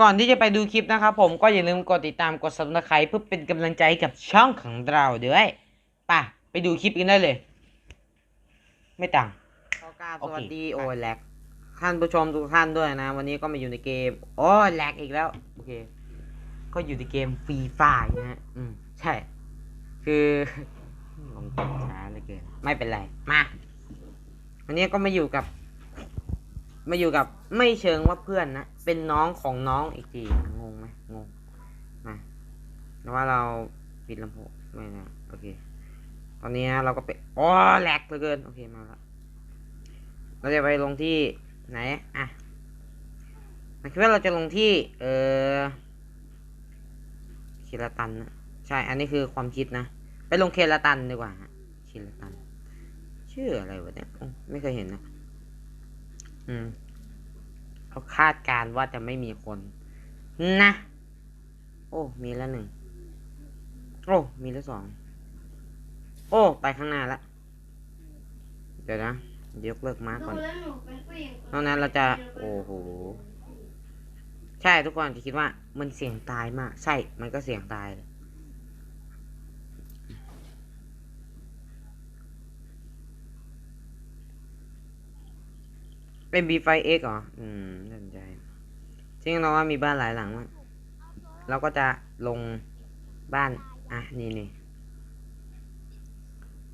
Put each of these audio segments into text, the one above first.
ก่อนที่จะไปดูคลิปนะครับผมก็อย่าลืมกดติดตามกด subscribe เพื่อเป็นกำลังใจให้กับช่องของเราด้วยป่ะไปดูคลิปกันได้เลย ไม่ต่างสวัสดีโอ้ยแลกท่านผู้ชมทุกท่านด้วยนะ วันนี้ก็มาอยู่ในเกม โอ้ยแลกอีกแล้วโอเค ก็อยู่ในเกมฟรีไฟนะฮะอืมใช่ คือลงกดช้าเหลยเกินไม่เป็นไรมาวันนี้ก็มาอยู่กับ มาอยู่กับไม่เชิงว่าเพื่อนนะ เป็นน้องของน้องอีกที งงไหมงงมาแต่ว่าเราปิดลำโพงไม่นะโอเค ตอนนี้เราก็ไปอ๋อแหลกเหลือเกิน โอเคมาละเราจะไปลงที่ไหน อะเราคิดว่าเราจะลงที่ เออเคลตันนะใช่ อันนี้คือความคิดนะ ไปลงเคลตันดีกว่าเคลตัน ชื่ออะไรวะเนี่ย ไม่เคยเห็นนะ อืมเขาคาดการณ์ว่าจะไม่มีคน นะ โอ้ มีแล้วหนึ่ง โอ้ มีแล้วสอง โอ้ ไปข้างหน้าละเดี๋ยวนะยกเลิกมาร์กก่อนดูแล้วหนูเป็นผู้หญิงนอกนั้นเราจะ โอ้โห ใช่ทุกคนจะคิดว่ามันเสี่ยงตายมาก ใช่ มันก็เสี่ยงตายเลย เป็น B5X เหรอ อืมน่าสนใจจริงเราว่ามีบ้านหลายหลังมากเราก็จะลงบ้าน อะ นี่นี่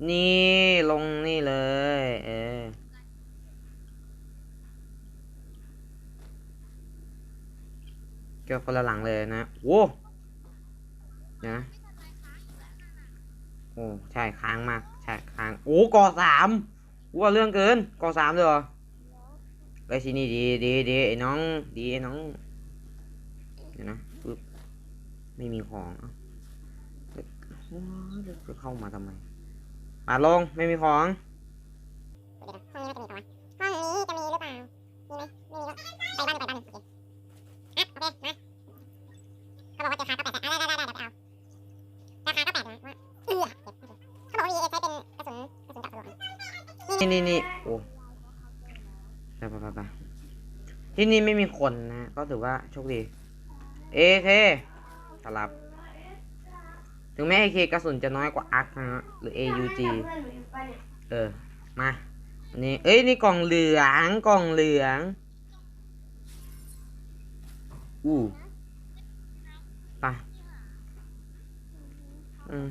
นี่ลงนี่เลย เออ เกี่ยวคนละหลังเลยนะ โว้นะโอ้ ใช่ ค้างมาก ใช่ ค้าง โอ้ก่อสามว่าเรื่องเกินก่อสามเลยเหรอ ไอ้ที่นี่ดีดีดีไอ้น้อง ดีไอ้น้องเดี๋ยวนะปึ๊บไม่มีของอ้าวจะเข้ามาทำไมมาลงไม่มีของห้องนี้จะมีหรือเปล่า มีไหมไม่มีก็ไปบ้านไปบ้านโอเคอะโอเคมาเขาบอกว่าเจอคาก็แปดอะได้ได้ได้ได้เดี๋ยวไปเอาราคาก็แปดนะว่าเออเขาบอกว่า VA ใช้เป็นกระสุนกระสุนเจาะทะลุนี่นี่นี่โอ้ ไปไปไปที่นี่ไม่มีคนนะ ก็ถือว่าโชคดี เอเคสลับ ถึงแม้เอเคกระสุนจะน้อยกว่าอาร์คนะฮะหรือ AUG เออยู่ปะเนี่ยเออมาอันนี้ เอ้ย นี่กล่องเหลือง กล่องเหลือง อู้ไปอืม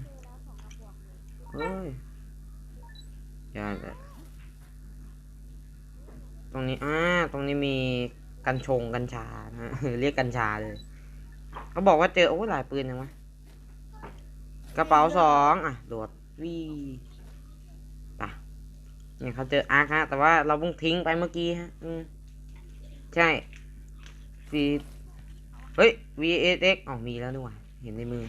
เฮ้ยอย่าเลย ตรงนี้อ่าตรงนี้มีกัญชงกัญชานะเรียกกัญชาเลยเขาบอกว่าเจอโอ้หลายปืนยังวะกระเป๋าสองอะโดดวีไปะเนี่ยเขาเจออาร์คฮะแต่ว่าเราเพิ่งทิ้งไปเมื่อกี้ฮะอืมใช่ฟีเฮ้ย VSX อ๋อมีแล้วนี่หว่าเห็นในมือ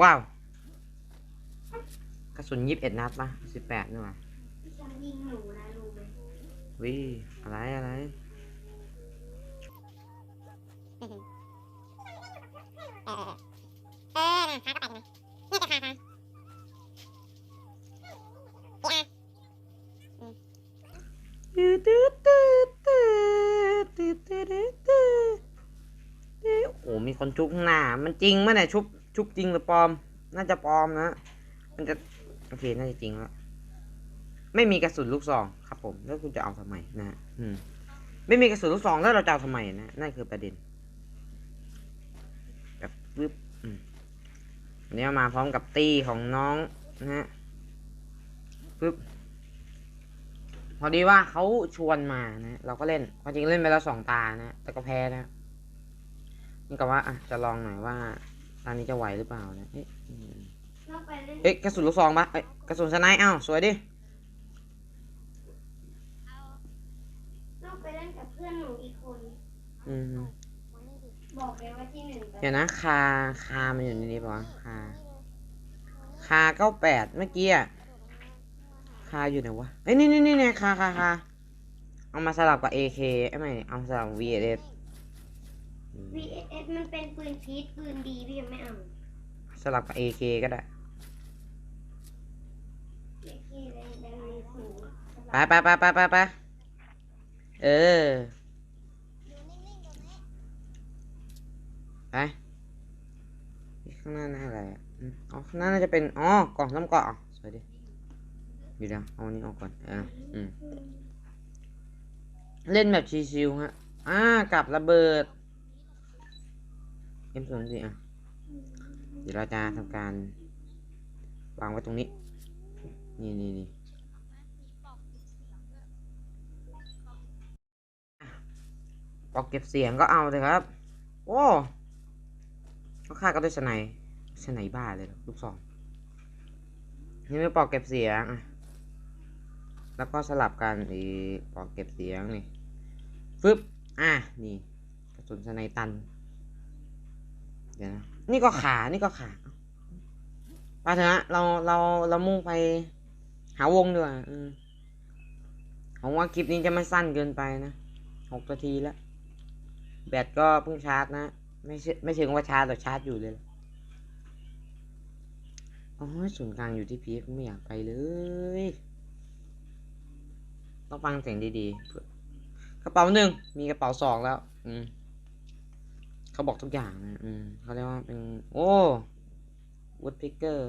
ว้าวกระสุนยิบเอ็ดนัดปะสิบแปดนี่หว่ายิงหนูนะ วีอะไรอะไรเออเออาก็ไปนะเนี่จะาพาตืดตืตตตโอ้มีคนชุบหน้า มันจริงไหมเนี่ยชุบชุบจริงหรือปลอม น่าจะปลอมนะ มันจะ โอเค น่าจะจริงแล้ว ไม่มีกระสุนลูกซองครับผมแล้วคุณจะเอาทำไมนะฮะอืมไม่มีกระสุนลูกซองแล้วเราจะเอาทำไมนะนั่นคือประเด็นแบบปึ๊บอืมอันนี้มาพร้อมกับตีของน้องนะฮะปึ๊บพอดีว่าเขาชวนมานะเราก็เล่นความจริงเล่นไปแล้วสองตานะแต่ก็แพ้นะนี่ก็ว่าอะจะลองหน่อยว่าตานี้จะไหวหรือเปล่านะเอ๊ะเอ๊ะกระสุนลูกซองปะเอ๊ะกระสุนสไนป์อ้าสวยดิ อืมบอกเลยว่าที่หนึ่งเดี๋ยวนะคาคามันอยู่ในนี้ปะวะคาคาเก้าแปดเมื่อกี้อะคาอยู่ไหนวะเอ้ยนี่นี่นี่เนี่ยคาคาคาเอามาสลับกับ AK เอ้ยไม่ เอามาสลับกับ VS อืมวีเอสมันเป็นปืนพีชปืนดีพี่ยังไม่เอา สลับกับ AK ก็ได้เด็กที่แดงแดงมีหูไปไปไปไปไปไปเออ อยู่นิ่ง ไปข้างหน้าน่าอะไรอะอ๋อข้างหน้าน่าจะเป็นอ๋อกล่องน้ำกาะอ๋อสวยดิเดี๋ยวเดี๋ยวเอาอันนี้ออกก่อนอ่าอืมเล่นแบบชิวๆฮะอ่ากับระเบิดเอ็มส่วนสิอะเดี๋ยวเราจะทำการวางไว้ตรงนี้ นี่นี่นี่ปอกเก็บเสียงก็เอาเลยครับ โอ้ เขาฆ่าก็ด้วยสไนด์สไนบ้าเลยลูกซองนี่ไม่ปอกเก็บเสียงอะแล้วก็สลับกันอีปอกเก็บเสียงนี่ฟึบอะนี่กระสุนสไนตันเดี๋ยวนะนี่ก็ขานี่ก็ขาไปเถอะเราเราเรามุ่งไปหาวงดีกว่าอืผมว่าคลิปนี้จะไม่สั้นเกินไปนะหกนาทีแล้ว แบตก็เพิ่งชาร์จนะ ไม่ใช่ไม่ถึงว่าชาร์จแต่ชาร์จอยู่เลยล่ะอ๋อศูนย์กลางอยู่ที่พีคไม่อยากไปเลย ต้องฟังเสียงดีๆเพื่อกระเป๋าหนึ่งมีกระเป๋าสองแล้ว อืมเขาบอกทุกอย่างนะอืมเขาเรียกว่าเป็น โอ้วูดพิกเกอร์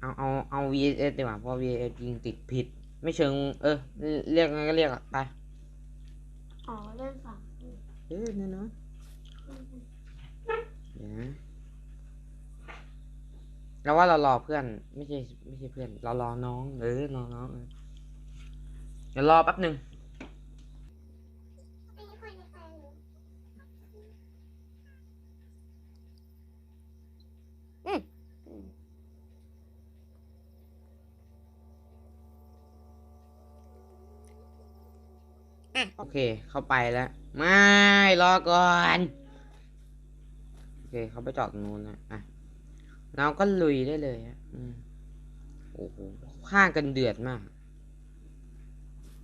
เอาเอาเอา VSS ดีกว่าเพราะ VSS ยิงติดผิด ไม่เชิง เออ เรียกไงก็เรียกอะไป อ๋อ เล่นสองเออแน่นอนเดี๋ยวนะเราว่าเรารอเพื่อน ไม่ใช่ไม่ใช่เพื่อน เรารอน้อง เออรอน้องเออเดี๋ยวรอแป๊บหนึ่งโอเค เข้าไปแล้ว ไม่ รอก่อนโอ เคเขาไปจอดตรงนู้นนะอะเราก็ลุยได้เลยอะอืมโอ้โหข้างกันเดือดมาก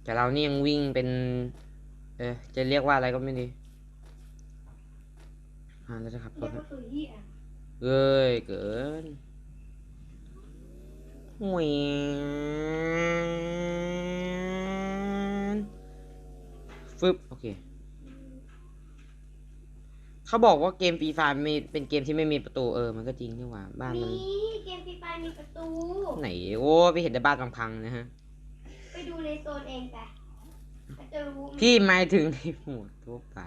แต่เรานี่ยังวิ่งเป็น เออจะเรียกว่าอะไรก็ไม่ดีอ่าแล้วจะขับรเรียถกว่าตัวยี่อะเอ้ยเกินหวย เขาบอกว่าเกมฟรีไฟมีเป็นเกมที่ไม่มีประตูเออมันก็จริงนี่หว่าบ้านมีมันเกมฟรีไฟมีประตู ไหนโอ้ไปเห็นแต่บ้านพังๆนะฮะ ไปดูในโซนเองไปก็จะรู้พี่หมายถึงในหมวดทั่วไป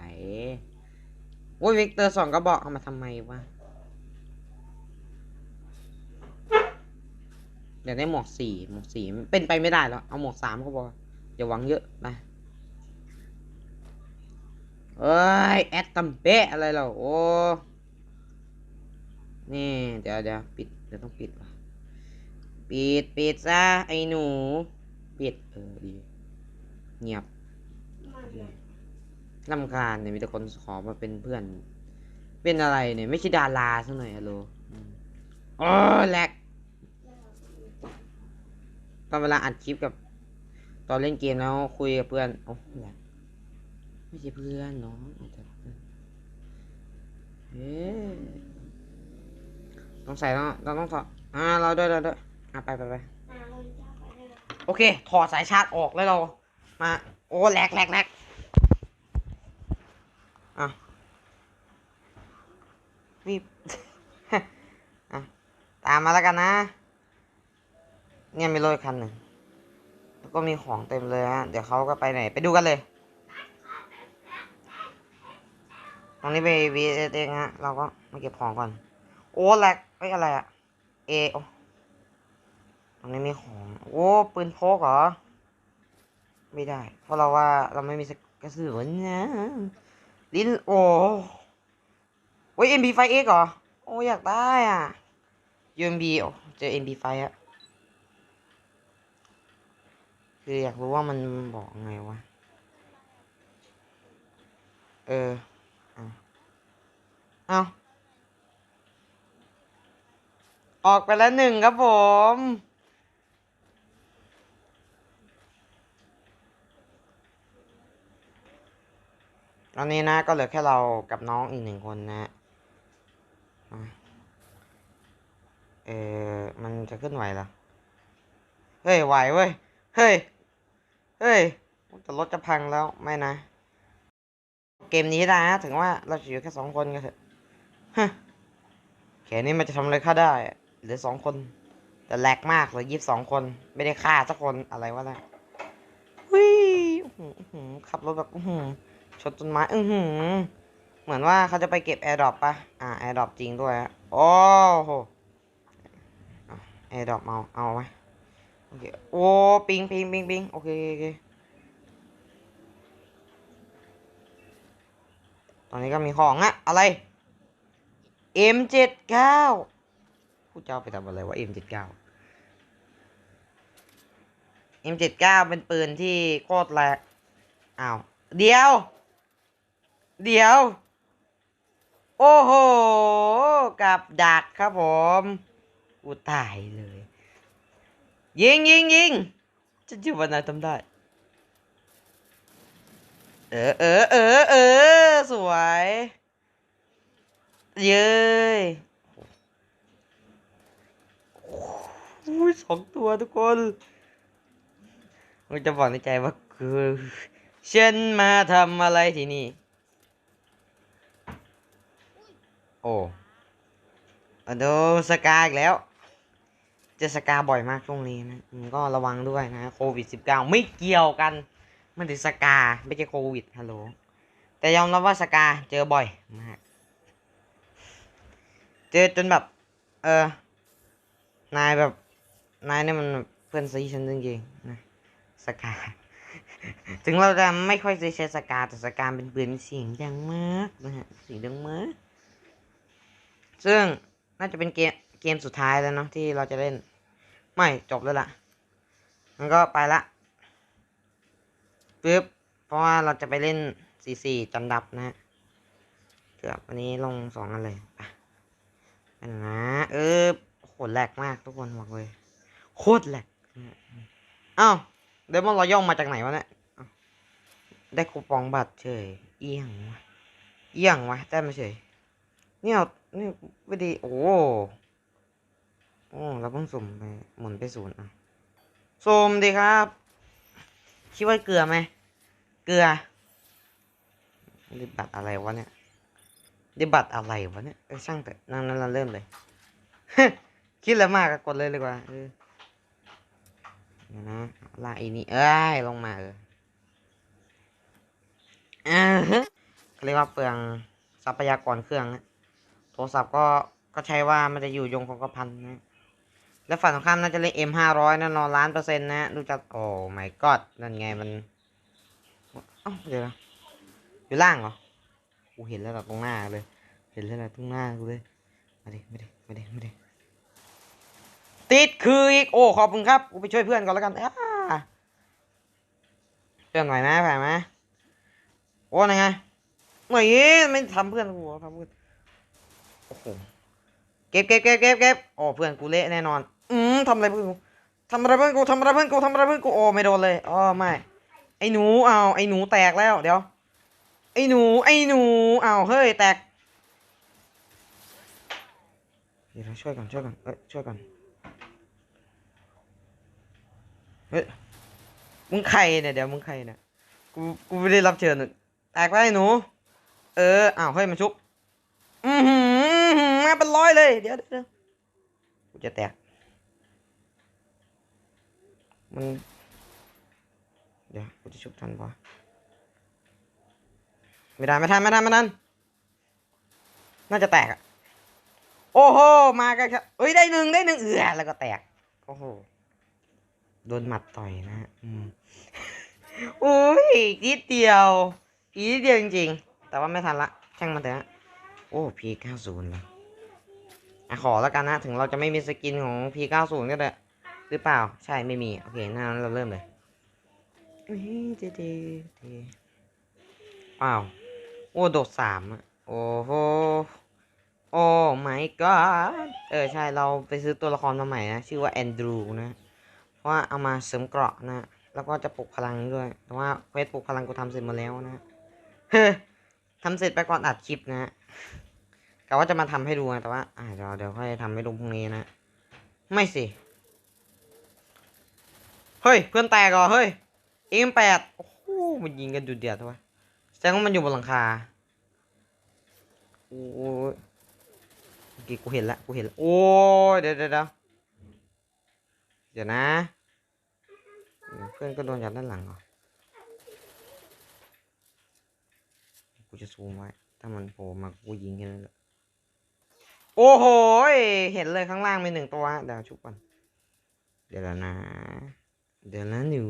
โอ้ยเวกเตอร์สองก็บอกเอามาทำไมวะอยากได้หมวกสี่หมวกสี่มันเป็นไปไม่ได้แล้วเอาหมวกสามก็พออย่าหวังเยอะไป เอ้ย แอดตัมเป๊ะอะไรเราโอ้ นี่ เดี๋ยวเดี๋ยวปิด เดี๋ยวต้องปิดว่ะปิด ปิดซะไอ้หนู ปิด เออดี เงียบลำคาญเนี่ยมีแต่คนขอมาเป็นเพื่อน เป็นอะไรเนี่ย ไม่ใช่ดาราสักหน่อยอะโลอืมอ๋อแลกตอนเวลาอัดคลิปกับ ตอนเล่นเกมแล้วคุยกับเพื่อน โอ้แลก ไม่ใช่เพื่อนน้องอาจจะเออต้องใส่เราต้องถอดอ่าเราด้วยเราด้วยอะไปไปไปโอเค ถอดสายชาร์จออกแล้วเรา มา โอ้แหลกแหลกแหลกอะรีบอะ ตามมาแล้วกันนะ เนี่ยมีรถคันหนึ่งแล้วก็มีของเต็มเลยฮะ เดี๋ยวเขาก็ไปไหน ไปดูกันเลย ตรงนี้ไป V S เองฮะ เราก็มาเก็บของก่อน โอ้แหลกเอ้อะไรอะเอโอตรงนี้มีของ โอ้ปืนพกเหรอ ไม่ได้ เพราะเราว่าเราไม่มีกระสือนะลิ้นโอ้โอ้ย MP5X เหรอ โอ้อยากได้อะ UMB โอ้เจอ MP5 อะคืออยากรู้ว่ามันบอกไงวะ เออ เอาออกไปแล้วหนึ่งครับผม ตอนนี้นะก็เหลือแค่เรากับน้องอีกหนึ่งคนนะอะเออมันจะขึ้นไหวเหรอ เฮ้ย ไหวเว้ย เฮ้ย เฮ้ยแต่รถจะพังแล้วไม่นะ เกมนี้ได้นะ ถึงว่าเราจะอยู่แค่สองคนก็เถอะ ฮะแค่นี้มันจะทำอะไรข้าได้เหลือสองคน แต่แหลกมากเลยยี่สิบสองคน ไม่ได้ฆ่าสักคนอะไรวะนะวิอื้อหืออื้อหือขับรถแบบอือหือชนต้นไม้อือหือ เหมือนว่าเขาจะไปเก็บแอร์ดรอปปะอ่าแอร์ดรอปจริงด้วยอะโอ้โหแอร์ดรอปเอาเอาไว้โอเคโอ้ปิงปิงปิงปิงโอเคโอเคตอนนี้ก็มีของอะอะไร M79 ผู้เจ้าไปทำอะไรวะ M79 M79 เป็นปืนที่โคตรแรงอ้าวเดียว เดียว โอ้โห กับดักครับผมกูตายเลย ยิงยิงยิงฉันเชื่ว่านายทำได้ เออเออเออเออสวย เย้ยโอ้ยสองตัวทุกคนมันจะบอกในใจว่าคือฉันมาทำอะไรที่นี่ โอ้อโดสกาอีกแล้ว จะสกาบ่อยมากช่วงนี้นะก็ระวังด้วยนะโควิด -19 ไม่เกี่ยวกัน มันถึงสกา ไม่ใช่โควิดฮัลโหลแต่ยอมรับว่าสกาเจอบ่อยมาก เจอจนแบบ เออนายแบบ นายเนี่ยมันเพื่อนซีฉันจริงๆนะสกาถึงเราจะไม่ค่อยใช้สกาแต่สกาเป็นปืนเสียงดังมากนะฮะเสียงดังมากซึ่งน่าจะเป็นเกมเกมสุดท้ายแล้วเนาะที่เราจะเล่น ไม่จบแล้วล่ะมันก็ไปละปึ๊บเพราะว่าเราจะไปเล่นซีซีจันดับนะฮะเกือบวันนี้ลงสองอันเลยไป นะเออโหแหลกมากทุกคนบอกเลยโคตรแหลกนะฮะอ้าวเดมอนรอย่องมาจากไหนวะเนี่ยได้คูปองบัตรเฉยเอียงวะเอียงวะได้มาเฉยเนี่ยนี่ไม่ดีโอ้โอ้เราเพิ่งสุ่มไปหมุนไปศูนย์อะสุ่มดีครับคิดว่าเกลือไหมเกลือได้บัตรอะไรวะเนี่ย ได้บัตรอะไรวะเนี่ยช่างแต่นั่นนั่นเริ่มเลย คิดแล้วมากก็กดเลยเลยกว่าเออนะลากอ้นี่เอ้ยลงมาเอออ่าเขาเรียกว่าเปลืองทรัพยากรเครื่องนะโทรศัพท์ก็ก็ใช้ว่ามันจะอยู่ยงคงกระพันนะแล้วฝั่งตรงข้ามน่าจะเล่น M ห้าร้อยแน่นอนล้านเปอร์เซ็นต์นะดูจากโอ้ my god นั่นไงมันเอ้าเดี๋ยวนะอยู่ล่างเหรอ กูเห็นแล้วล่ะตรงหน้าเลย เห็นแล้วล่ะตรงหน้ากูเลย มาดิมาดิมาดิมาดิติดคืออีก โอ้ ขอบคุณครับ กูไปช่วยเพื่อนก่อนแล้วกันอ้าเพื่อนไหวไหมไหวไหมโอ้ยไงไม่ไม่ทำเพื่อนกูทำเพื่อนโอ้โหเก็บเก็บเก็บเก็บเก็บโอ้เพื่อนกูเละแน่นอน อืมทำอะไรเพื่อนกูทำอะไรเพื่อนกูทำอะไรเพื่อนกูทำอะไรเพื่อนกูโอ้ไม่โดนเลยอ๋อไม่ไอ้หนูเอาไอ้หนูแตกแล้วเดี๋ยว ไอ้หนู ไอ้หนู เอาเฮ้ย แตก เดี๋ยวเราช่วยก่อนช่วยก่อนเอ้ยช่วยก่อนเฮ้ย มึงใครเนี่ย เดี๋ยวมึงใครเนี่ย กู กูไม่ได้รับเชิญแตกแล้วไอ้หนู เอออ้าวเฮ้ยมันชุบ อือหือมาเป็นร้อยเลย เดี๋ยวเดี๋ยวเดี๋ยวกูจะแตก มัน เดี๋ยวกูจะชุบทันปะ ไม่ได้ไม่ทันไม่ทันไม่ทันน่าจะแตกอะโอ้โห มากันครับเอ้ย ได้หนึ่งได้หนึ่งเอือแล้วก็แตก โอ้โห โดนหมัดต่อยนะฮะอืมอุ้ยอีกนิดเดียว อีกนิดเดียวจริงๆ แต่ว่าไม่ทันละ ช่างมันเถอะโอ้ P90 เลยอะขอแล้วกันนะ ถึงเราจะไม่มีสกินของ P90 ก็ได้หรือเปล่า ใช่ ไม่มี โอเคงั้นเราเริ่มเลยอุ้ยเจเจเจว้าว โอ้โดดสามอะโอ้โหโอ้ my god เออใช่เราไปซื้อตัวละครมาใหม่นะ ชื่อว่าแอนดรูนะ เพราะว่าเอามาเสริมเกราะนะ แล้วก็จะปลุกพลังด้วย แต่ว่าเควสปลุกพลังกูทำเสร็จหมาแล้วนะเฮ้ทำเสร็จไปก่อนอัดคลิปนะฮะกะว่าจะมาทำให้ดูนะแต่ว่าอ่าเดี๋ยวเดี๋ยวค่อยทำให้ดูพรุ่งนี้นะ ไม่สิ เฮ้ย เพื่อนแตกเหรอ เฮ้ยเอ็มแปดโอ้โหมันยิงกันดุเดือดวะส ดงว่ามันอยู่บนหลังคาโอ้ยกีกูเห็นละกูเห็นละโอ้ยเดี๋ยวเดี๋ยวเดี๋ยวนะ เพื่อนก็โดนจากด้านหลังเหรอกูจะซูมไว้ถ้ามันโผล่มากูยิงแค่นั้นแหละโอ้โหเห็นเลยข้างล่างมีหนึ่งตัวเดี๋ยวชุบก่อนเดี๋ยวนะ เดี๋ยวนะหนู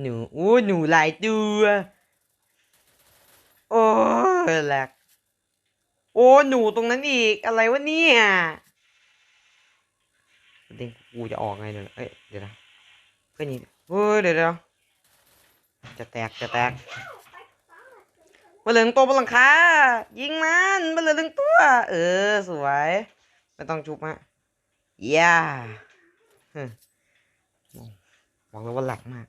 หนูอู้หนูหลายตัว โอ้ยแหลกโอ้หนูตรงนั้นอีกอะไรวะเนี่ยเด็กกูจะออกไงเดี๋ยวนะเอ้ยเดี๋ยวนะเพื่อนยิงเฮ้ยเดี๋ยวเดี๋ยวจะแตกจะแตกมาเหลืองตัวบนหลังคายิงมันมาเหลืองตัว เออ สวยไม่ต้องชุบฮะย่าฮึบอกเลยว่าหลักมาก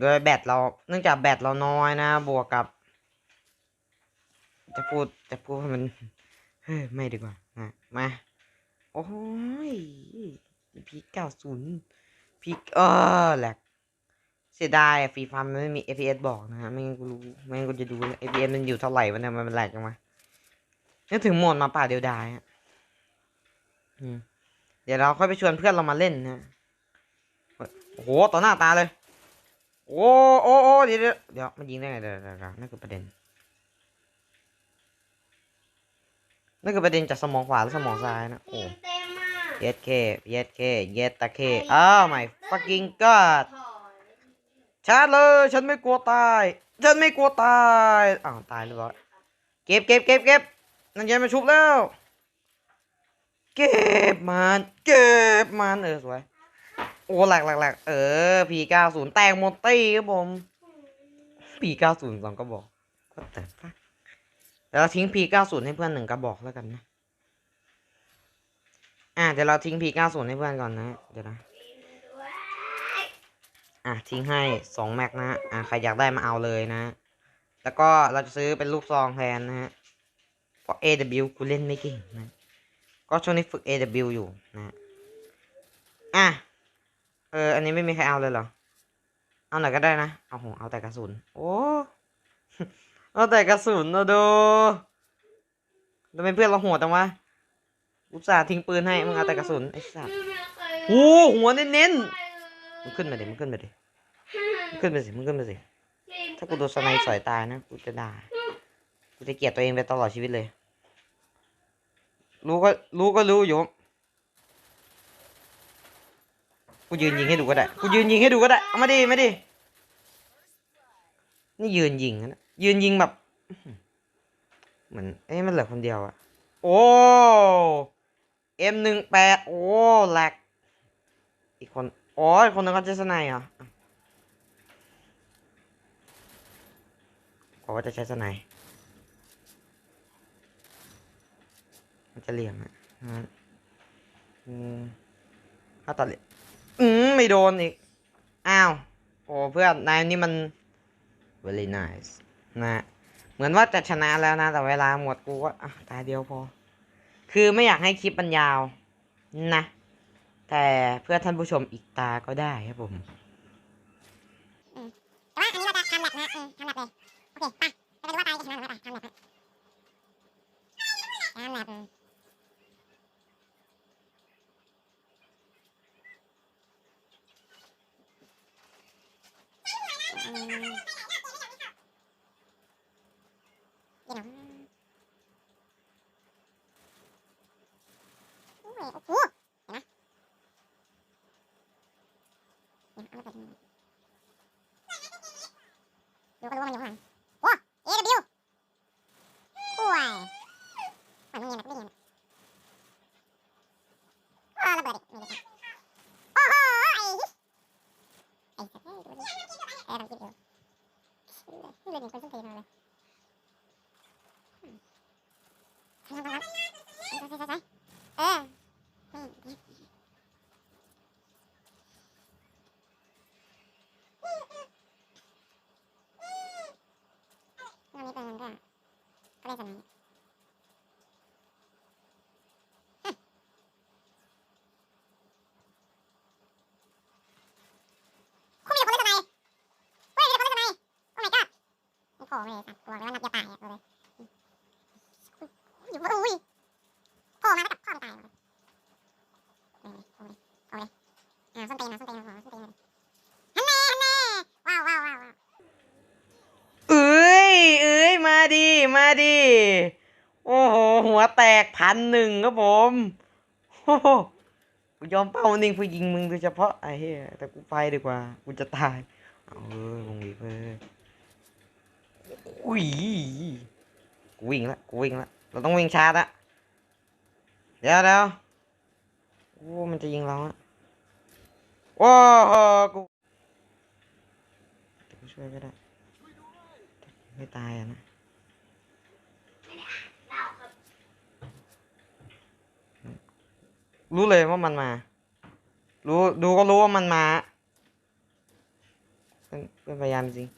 โดยแบตเราเนื่องจากแบตเราน้อยนะ บวกกับ จะพูดจะพูดให้มันเฮ้ยไม่ดีกว่านะมาโอ้ยพีเก้าศูนย์พีเออแหลกเสียดายฟรีฟาร์มมันไม่มี FPS บอกนะฮะไม่งั้นกูรู้ไม่งั้นกูจะดูเลย FPS มันอยู่เท่าไหร่วะเนี่ยมันแหลกจังวะนึกถึงโหมดมาป่าเดียวดายฮะเดี๋ยวเราค่อยไปชวนเพื่อนเรามาเล่นนะโอ้โหต่อหน้าตาเลย โอ้โอ้โอ้เดี๋ยวเดี๋ยวเดี๋ยวมันยิงได้ไงเดี๋ยวเดี๋ยวเดี๋ยวนั่นคือประเด็นนั่นคือประเด็นจากสมองขวาหรือสมองซ้ายนะโอ้ทีมเต็มอะเย็ดเคเย็ดเคเย็ดตะเคอ้าว my fucking god ถอยชาร์จเลยฉันไม่กลัวตาย ฉันไม่กลัวตายอ้าวตายเรียบร้อยเก็บเก็บเก็บเก็บนั่นยันมาชุบแล้ว เก็บมันเก็บมันเออสวย โอ้หลักหลักหลักเออ P เก้าศูนย์แตกหมตี้ครับผม P เก้าศูนย์สองกระบอกก็แต่ฟักเดี๋ยวเราทิ้ง P เก้าศูนย์ให้เพื่อนหนึ่งกระบอกแล้วกันนะ อะเดี๋ยวเราทิ้ง P เก้าศูนย์ให้เพื่อนก่อนนะ เดี๋ยวนะ อะทิ้งให้สองแม็กนะ อะใครอยากได้มาเอาเลยนะ แล้วก็เราจะซื้อเป็นลูกซองแทนนะฮะ เพราะ AW กูเล่นไม่เก่งนะ ก็ช่วงนี้ฝึก AW อยู่นะ อะ ออ อันนี้ไม่มีใครเอาเลยเหรอ เอาหน่อยก็ได้นะเอาโหเอาแต่กระสุน โอ้ เอาแต่กระสุนนะดูทำไมเพื่อนเราโหดจังวะ อุตส่าห์ทิ้งปืนให้ มึงเอาแต่กระสุนไอ้สัสโอ้หัวเน้นๆมึงขึ้นมาดิมึงขึ้นมาดิมึงขึ้นมาสิ มึงขึ้นมาสิ ถ้ากูโดนสไนด์สอยตายนะ กูจะด่า กูจะเกลียดตัวเองไปตลอดชีวิตเลย รู้ก็รู้ก็รู้อยู่ กูยืนยิงให้ดูก็ได้ กูยืนยิงให้ดูก็ได้ เอามาดิมาดิ นี่ยืนยิงนะยืนยิงแบบ เหมือนเอ้ยมันเหลือคนเดียวอะโอ้เอ็มหนึ่งแปดโอ้แหลกอีกคน อ๋อ อีกคนนึงก็จะสไนเหรอบอกว่าจะใช้สไนมันจะเหลี่ยมอะอะอืมถ้าตัดเหลี่ยม อืมไม่โดนอีก อ้าว โอ้เพื่อน นายนี่มัน very nice นะเหมือนว่าจะชนะแล้วนะ แต่เวลาหมดกูก็อะตายเดียวพอ คือไม่อยากให้คลิปมันยาวนะ แต่เพื่อท่านผู้ชมอีกตาก็ได้ครับผม แต่ว่าอันนี้เราจะทำแบบนะอืมทำแบบเลย โอเคไปไปดูว่าตายจะชนะหรือไม่ทำแบบนะทำแบบอืม อืมเดี๋ยวนะโอ้ยโอ้โหเดี๋ยวนะเดี๋ยวเอามาเปิดดู ดูก็รู้ว่ามันอยู่ข้างหลังโอ้ AW โอ้ยมันไม่เงียบไม่เงียบอ้าวระเบิดอีกไม่ได้โอ้โหไอ้ไอ้สัตว์เอ้ยดูดิเออทำคลิปอยู่นี่เลยนี่คนส้นตีนมาเลยทำทำทำใส่ใส่ใส่ใส่เออนี่ตรงนี้เป็นมันก็ก็เล่นสนามคุณมีแต่คนเล่นสนามเฮ้ยมีแต่คนเล่นสนามโอ้ my god ล่มาเลยสัตว์กลัวเลยว่านับจะตายอะเลยอยู่ว่าอุ้ยโผล่มาแล้วกับพ่อตายเลยเอาเลยเอาเลยอ่าส้นตีนมาส้นตีนมาส้นตีนมาฮันแน่ฮันแน่ว้าวว้าวว้าวเอ้ยเอ้ยมาดีมาดีโอ้โหหัวแตกพันหนึ่งครับผมโอ้โหกูยอมเป้านิ่งเพื่อยิงมึงโดยเฉพาะไอ้เหี้ยแต่กูไปดีกว่ากูจะตายเอาเอ้ยวงวีเพื่อ อุ้ยกูวิ่งละกูวิ่งละเราต้องวิ่งชาร์จละเดี๋ยวเดี๋ยวโอ้มันจะยิงเราอะโอ้โหกูช่วยไม่ได้ไม่ตายอะนะรู้เลยว่ามันมา รู้ดูก็รู้ว่ามันมา เป็นพยายามจริง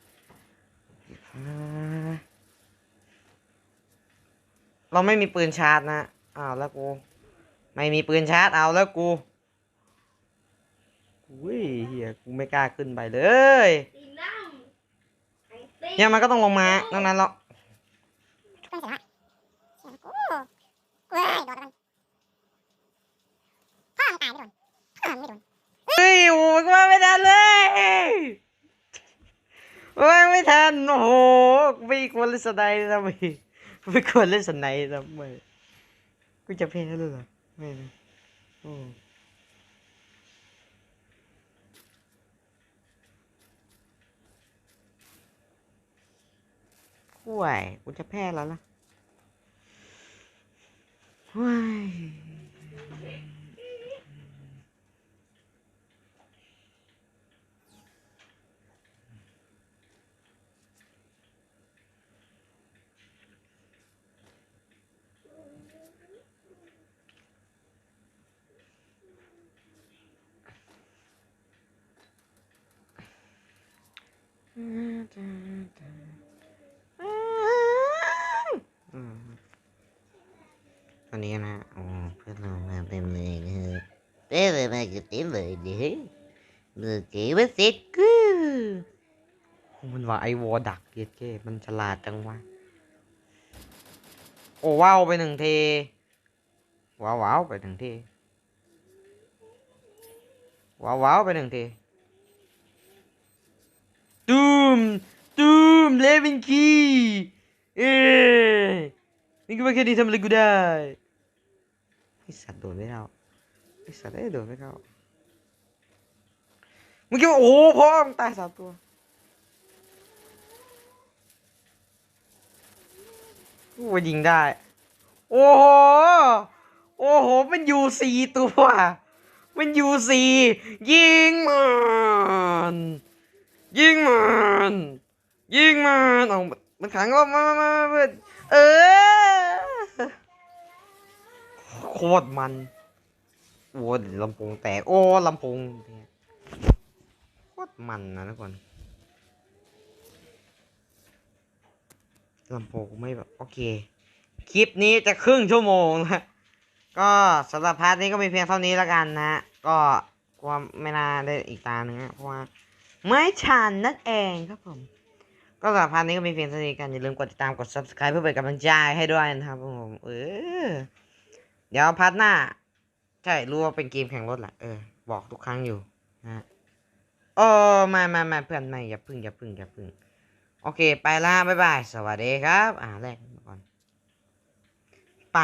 เราไม่มีปืนชาร์จนะอ้าวแล้วกู ไม่มีปืนชาร์จเอาแล้วกูอุ้ยเฮียกูไม่กล้าขึ้นไปเลยตีน้ำไอ้ตีเนี่ยมันก็ต้องลงมาดังนั้นเราก็เสร็จละเสียงกูเว้ยโดนแล้วมันพ่อมึงตายไม่โดนพ่อมึงไม่โดนเฮ้ย โอ้ยว่าไม่ทันเลยว่าไม่ทันโอ้โหไม่ควรเล่นสไนด์ทำไมไม่ควรเล่นสไนด์ทำไมกูจะแพ้เลยเหรอไม่นะโอ้ห่วยกูจะแพ้แล้วล่ะห่วย อืมตอนนี้นะโอ๋อเพื่อนเรามาเต็มเลยนะฮะเต็มเลยมาเต็มเลยด้อเมื่อกี้มันเสร็จกูมันว่าไอวอดักเกียเก้มันฉลาดจังวะโอ้ว้าวไปหนึ่งทีว้าวว้าวไปหนึ่งทีว้าวว้าวไปหนึ่งที มตูมเลวินคีเอ้ยนี่ก็ไม่แค่นี้ทำอะไรกูได้ไอสัตว์โดนไม่เข้าไอสัตว์ไอ้ยโดนไม่เข้ามึงคิดว่าโอ้โหพ่อมึงตายสามตัวกูว่ายิงได้ โอ้โห โอ้โห มันอยู่สี่ตัว มันอยู่สี่ยิงมัน ยิงมันยิงมันเอามันขังก็มามามามาเออโคตรมันโอ้ยลำโพงแตกโอ้ลำโพงโคตรมันนะทุกคนลำโพงไม่แบบโอเค คลิปนี้จะครึ่งชั่วโมงนะก็สำหรับพาร์ทนี้ก็มีเพียงเท่านี้แล้วกันนะ ก็กลัวไม่น่าได้อีกตาหนึ่งนะเพราะว่า ไม่ชันนั่นเองครับผม ก็สำหรับพาร์ทนี้ก็มีเพียงเท่านี้กันอย่าลืมกดติดตามกด subscribe เพื่อเป็นกำลังใจให้ด้วยนะครับผมเออเดี๋ยวพาร์ทหน้า ใช่รู้ว่าเป็นเกมแข่งรถแหละเออบอกทุกครั้งอยู่นะโอ้ไม่ไม่ไม่เพื่อนไม่อย่าพึ่งอย่าพึ่งอย่าพึ่งโอเค ไปละบ๊ายบาย สวัสดีครับ อ่าแรกก่อน ไป